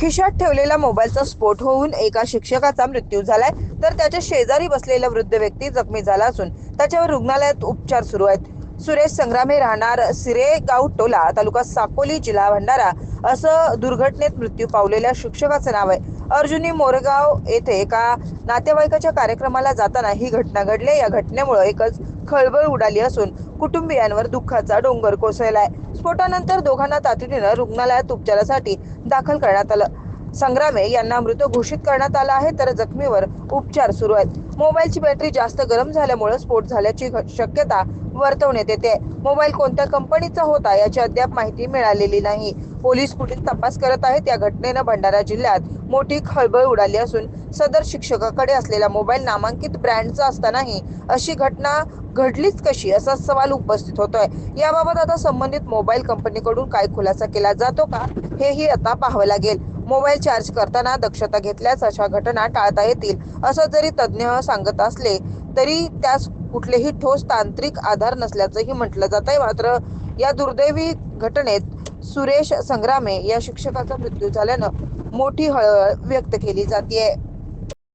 खिशात ठेवलेला मोबाईलचा स्फोट होऊन एका शिक्षकाचा मृत्यू झालाय. तर त्याच्या शेजारी बसलेला वृद्ध व्यक्ती जखमी झाला असून त्याच्यावर रुग्णालयात उपचार सुरू आहेत. सुरेश संग्रामे राहणार सिरेगाव टोला तालुका साकोली जिल्हा भंडारा असं दुर्घटनेत मृत्यू पावलेल्या शिक्षकाचं नाव आहे. अर्जुनी मोरगाव येथे एका नातेवाईकाच्या कार्यक्रमाला जाताना ही घटना घडली. या घटनेमुळे एकच खळबळ उडाली असून कुटुंबियांवर दुःखाचा डोंगर कोसळलाय. स्फोटानंतर दोघांना तातडीनं रुग्णालयात उपचारासाठी दाखल करण्यात आलं. संग्रामे यांना मृत घोषित करण्यात आला आहे तर जखमीवर उपचार सुरू आहेत. मोबाईलची बॅटरी जास्त गरम झाल्यामुळे स्फोट झाल्याची घ- शक्यता वर्तवण्यात येते. मोबाईल कोणत्या कंपनीचा होता याची अद्याप माहिती मिळालेली नाही. पोलीस पुढील तपास करत आहेत. या घटनेनं भंडारा जिल्ह्यात मोठी खळबळ उडाली असून सदर शिक्षकाकडे असलेला मोबाईल नामांकित ब्रँडचा असतानाही अशी घटना घडलीच कशी असा सवाल उपस्थित होतोय. याबाबत आता संबंधित मोबाईल कंपनीकडून काय खुलासा केला जातो का हेही आता पाहावं लागेल. मोबाईल चार्ज करताना दक्षता घेतल्यास अशा घटना टाळता येतील असं जरी तज्ज्ञ सांगत असले तरी त्यास कुठलेही ठोस तांत्रिक आधार नसल्याचंही म्हटलं जात आहे मात्र या दुर्दैवी घटनेत सुरेश संग्रामे या शिक्षकाचा मृत्यू झाल्यानं मोठी हळहळ व्यक्त केली जाते